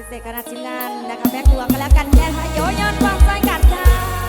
พิเศษคณะทีมงานนะคะแม่ครัวกันแล้วกันแย่ค่ะโยยอนความใจกันค่ะ